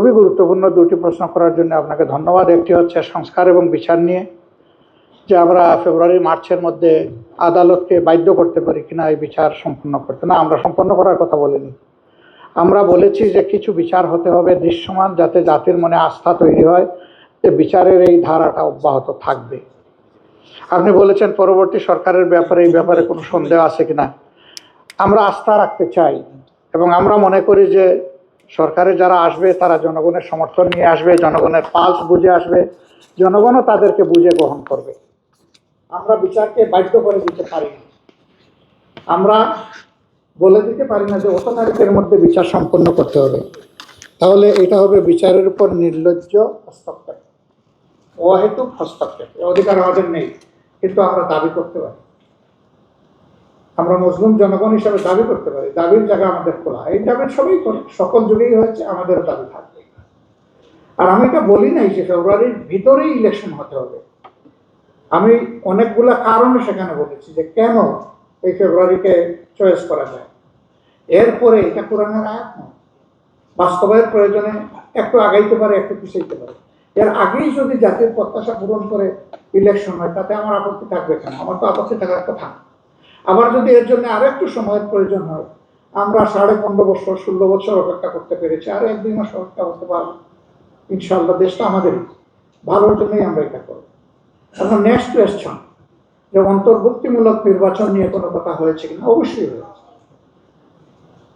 খুবই গুরুত্বপূর্ণ দুটি প্রশ্ন করার জন্য আপনাকে ধন্যবাদ। একটি হচ্ছে সংস্কার এবং বিচার নিয়ে, যে আমরা ফেব্রুয়ারি, মার্চের মধ্যে আদালতকে বাধ্য করতে পারি কিনা এই বিচার সম্পন্ন করতে। না, আমরা সম্পন্ন করার কথা বলিনি। আমরা বলেছি যে কিছু বিচার হতে হবে দৃশ্যমান, যাতে জাতির মনে আস্থা তৈরি হয় যে বিচারের এই ধারাটা অব্যাহত থাকবে। আপনি বলেছেন পরবর্তী সরকারের ব্যাপারে, এই ব্যাপারে কোনো সন্দেহ আছে কিনা? আমরা আস্থা রাখতে চাই এবং আমরা মনে করি যে সরকারে যারা আসবে, তারা জনগণের সমর্থন নিয়ে আসবে, জনগণের পালস বুঝে আসবে, জনগণও তাদেরকে বুঝে গ্রহণ করবে। আমরা বিচারকে বাধ্য করে দিতে পারি না। আমরা বলে দিতে পারি না যে অত তারিখের মধ্যে বিচার সম্পন্ন করতে হবে। তাহলে এটা হবে বিচারের উপর নির্লজ্জ হস্তক্ষেপ। অহেতুক হস্তক্ষেপ। অধিকার আমাদের নেই, কিন্তু আমরা দাবি করতে পারি। আমরা মুসলিম জনগণ হিসাবে দাবি করতে পারি। দাবির জায়গা আমাদের খোলা। এই দাবি সবই করে। সকল যুগেই হয়েছে আমাদের দাবি থাকবে। আর আমি এটা বলি নাই যে ফেব্রুয়ারির ভিতরেই ইলেকশন হতে হবে। আমি অনেকগুলা কারণে সেখানে বলেছি যে কেন এই ফেব্রুয়ারিকে চয়েস করা যায়। এরপরে এটা কোরআনের আয়াত নয়। বাস্তবায়নের প্রয়োজনে একটু আগাইতে পারে, একটু পিছাইতে পারে। এর আগেই যদি জাতির প্রত্যাশা পূরণ করে ইলেকশন হয়, তাতে আমার আপত্তি থাকবে কেন? আমার তো আপত্তি থাকার কথা। আবার যদি এর জন্য আরও একটু সময়ের প্রয়োজন হয়, আমরা সাড়ে পনেরো বছর, ষোলো বছর অপেক্ষা করতে পেরেছি, আরও এক দুই মাস অপেক্ষা করতে পারব। ইনশাল্লাহ দেশটা আমাদেরই ভালোর জন্যই আমরা এটা করব। এখন নেক্সট কোয়েশ্চন যে অন্তর্ভুক্তিমূলক নির্বাচন নিয়ে কোনো কথা হয়েছে কিনা? অবশ্যই হয়েছে।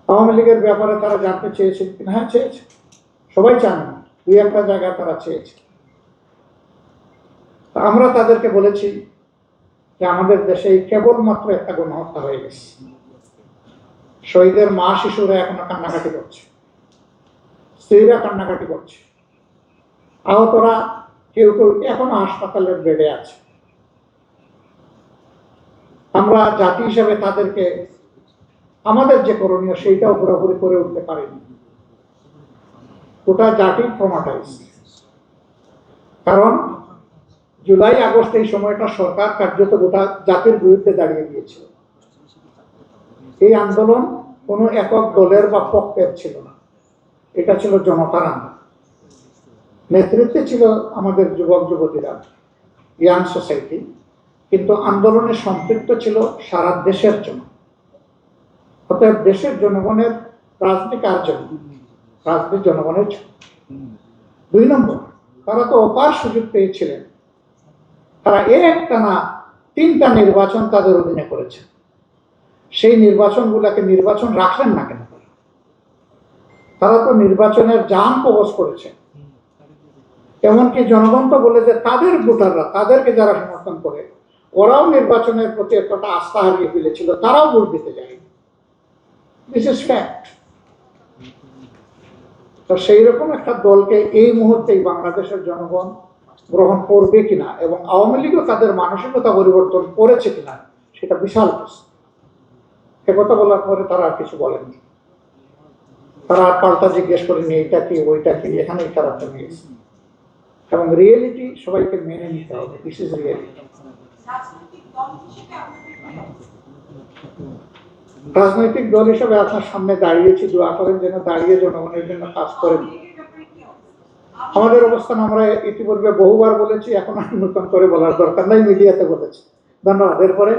আওয়ামী লীগের ব্যাপারে তারা জানতে চেয়েছেন কিনা? হ্যাঁ চেয়েছে। সবাই জানে না, দুই একটা জায়গায় তারা চেয়েছে। আমরা তাদেরকে বলেছি আমাদের দেশে কেবলমাত্র একটা গণহত্যা হয়ে গেছে। শহীদের মা শিশুরা এখনও কান্নাকাটি করছে। স্ত্রীরা কান্নাকাটি করছে। আহতরা কেউ কেউ এখনও হাসপাতালের বেডে আছে। আমরা জাতি হিসেবে তাদেরকে, আমাদের যে করণীয় সেইটাও পুরোপুরি করে উঠতে পারিনি। গোটা জাতি ট্রমাটাইজ কারণ জুলাই আগস্ট এই সময়টা সরকার কার্যত গোটা জাতির বিরুদ্ধে দাঁড়িয়ে গিয়েছিল এই আন্দোলন কোনো একক দলের বা পক্ষের ছিল না। এটা ছিল জনতার আন্দোলন। নেতৃত্বে ছিল আমাদের যুবক যুবতীরা, ইয়াং সোসাইটি। কিন্তু আন্দোলনে সম্পৃক্ত ছিল সারা দেশের জন্য অতএব দেশের জনগণের রাজনীতি কার জন্য? রাজনীতি জনগণের জন্য। দুই নম্বর, তারা তো অপার সুযোগ পেয়েছিলেন। তারা এক টানা তিনটা নির্বাচন তাদের অধীনে করেছে। সেই নির্বাচনগুলোকে নির্বাচন রাখলেন না কেন তারা? তো নির্বাচনের যান কবচ করেছে। এমনকি জনগণ তো বলে যে তাদের ভোটাররা, তাদেরকে যারা সমর্থন করে, ওরাও নির্বাচনের প্রতি একটা আস্থা হারিয়ে ফেলেছিল, তারাও ভোট দিতে যায়নি। দিস ইজ ফ্যাক্ট তো সেই রকম একটা দলকে এই মুহূর্তেই বাংলাদেশের জনগণ গ্রহণ করবে কিনা এবং আওয়ামী লীগও তাদের মানসিকতা পরিবর্তন করেছে কিনা, সেটা বিশাল প্রশ্ন। এ কথা বলার পরে তারা আর কিছু বলেনি তারা আর পাল্টা জিজ্ঞেস করেনি এইটা কি, ওইটা কি? এখানেই তারা থেমে গেছে। এবং রিয়েলিটি সবাইকে মেনে নিতে হবে। দিস ইজ রিয়েলিটি রাজনৈতিক দল হিসেবে আপনার সামনে দাঁড়িয়েছি দোয়া করেন যেন দাঁড়িয়ে জনগণের জন্য কাজ করেন। আমাদের অবস্থান আমরা ইতিপূর্বে বহুবার বলেছি, এখন আর নতুন করে বলার দরকার নাই মিডিয়াতে বলেছি। ধন্যবাদ। এরপরে?